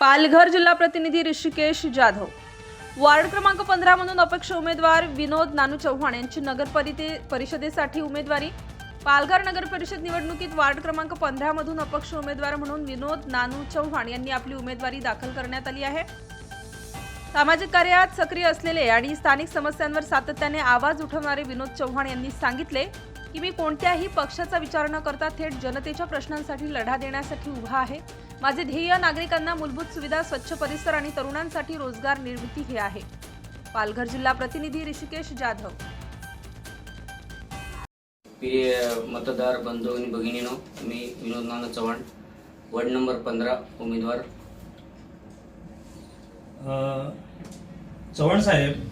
पालघर जिल्हा प्रतिनिधी ऋषिकेश जाधव. वार्ड क्रमांक पंधरा म्हणून अपक्ष उमेदवार विनोद नानू चव्हाण यांची नगर परिषदेसाठी उमेदवारी. पालघर नगर परिषद निवडणुकीत वार्ड क्रमांक पंधरा मधून अपक्ष उमेदवार म्हणून विनोद नानू चव्हाण यांनी आपली उमेदवारी दाखल करण्यात आली आहे. सामाजिक कार्यात सक्रिय असलेले आणि स्थानिक समस्यांवर सातत्याने आवाज उठवणारे विनोद चव्हाण यांनी सांगितले की मी कोणत्याही पक्षाचा विचार न करता थेट जनतेच्या प्रश्नांसाठी लढा देण्यासाठी उभा आहे. माझे ध्येय नागरिकांना मूलभूत सुविधा स्वच्छ परिसर आणि तरुणांसाठी रोजगार निर्मिती हे आहे. पालघर जिल्हा प्रतिनिधी ऋषिकेश जाधव. प्रिय मतदार बंधू आणि भगिनीनो मी विनोद नाना चव्हाण वार्ड नंबर पंधरा उमेदवार. अ, चव्हाण साहेब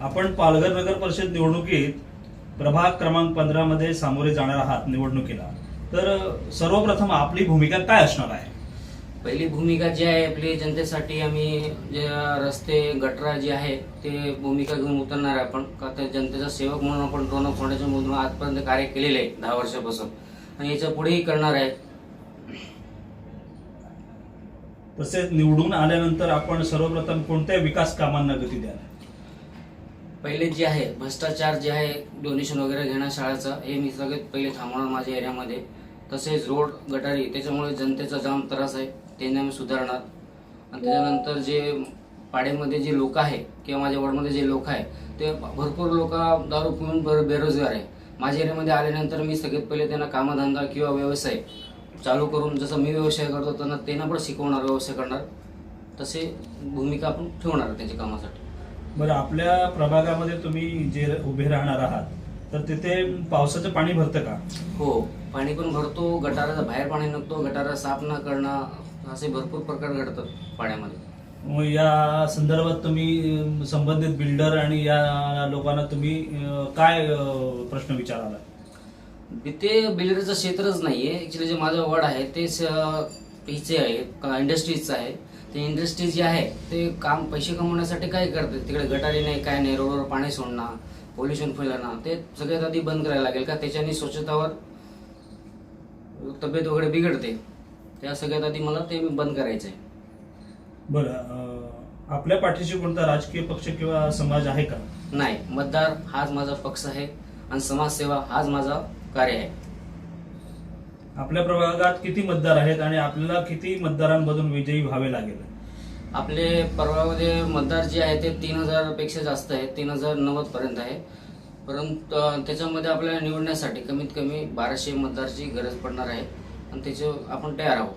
आपण पालघर नगर परिषद निवडणुकीत प्रभाग क्रमांक पंधरा मध्ये सामोरे जाणार आहात निवडणुकीला. तर सर्वप्रथम आपली भूमिका काय असणार आहे? पहिली भूमिका जी आहे आपली जनतेसाठी आम्ही जे रस्ते गटरा जे आहे ते भूमिका घेऊन उतरणार आहे आपण. का तर जनतेचा सेवक म्हणून आपण रोनक फाउंडेशन मधून आजपर्यंत कार्य केलेले आहे दहा वर्षापासून. आणि याच्या पुढेही करणार आहे. तसेच निवडून आल्यानंतर आपण सर्वप्रथम कोणत्या विकास कामांना गती द्याल? पहिले जे आहे भ्रष्टाचार जे आहे डोनेशन वगैरे घेणं शाळेचं हे मी सगळ्यात पहिले थांबवणार माझ्या एरियामध्ये. तसेच रोड गटारी त्याच्यामुळे जनतेचा जाम त्रास आहे. ते मी सुधारणार. आणि त्याच्यानंतर जे पाड्यामध्ये जे लोक आहे किंवा माझ्या वॉर्डमध्ये जे लोक आहे ते भरपूर लोक दारू पिऊन बर बेरोजगार आहे. माझ्या एरियामध्ये आल्यानंतर मी सगळ्यात पहिले त्यांना कामधंदा किंवा व्यवसाय चालू करून जसं मी व्यवसाय करतो त्यांना त्यांना पण शिकवणार व्यवसाय करणार. तसे भूमिका आपण ठेवणार त्यांच्या कामासाठी. बरं आपल्या प्रभागामध्ये तुम्ही जे उभे राहणार आहात तर तिथे पावसाचं पाणी भरतं का? हो पाणी पण भरतो गटाराचं बाहेर पाणी निघतो गटारा साफ न करणं असे भरपूर प्रकार घडतात पाण्यामध्ये. मग या संदर्भात तुम्ही संबंधित बिल्डर आणि या लोकांना तुम्ही काय प्रश्न विचाराला? ते बिल्डरचं क्षेत्रच नाहीये. ऍक्च्युली जे माझं वॉर्ड आहे ते हिचे आहे इंडस्ट्रीजचं आहे. ते इंडस्ट्री जे आहे ते काम पैसे कमवण्यासाठी काय करते तिकडे गटारी नाही काय नाही रोडवर पाणी सोडणं पोल्युशन फैलणं ते सगळ्यात आधी बंद करायला लागेल का? त्याच्याने स्वच्छतावर तब्येत वगैरे बिघडते. त्या सगळ्यात आधी मला ते बंद करायचं आहे बरं आपल्या पाठीशी कोणता राजकीय पक्ष किंवा समाज आहे का? नाही. मतदार हाच माझा पक्ष आहे आणि समाजसेवा हाच माझा कार्य आहे. आपल्या प्रभागात किती मतदार आहेत आणि आपल्याला किती मतदारांमधून विजयी व्हावे लागेल? आपले परवामध्ये मतदार जे आहे ते तीन हजारपेक्षा जास्त आहे तीन हजार नव्वद पर्यंत आहे. परंतु त्याच्यामध्ये आपल्याला निवडण्यासाठी कमीत कमी बाराशे मतदारची गरज पडणार आहे. आणि त्याचे आपण तयार आहोत.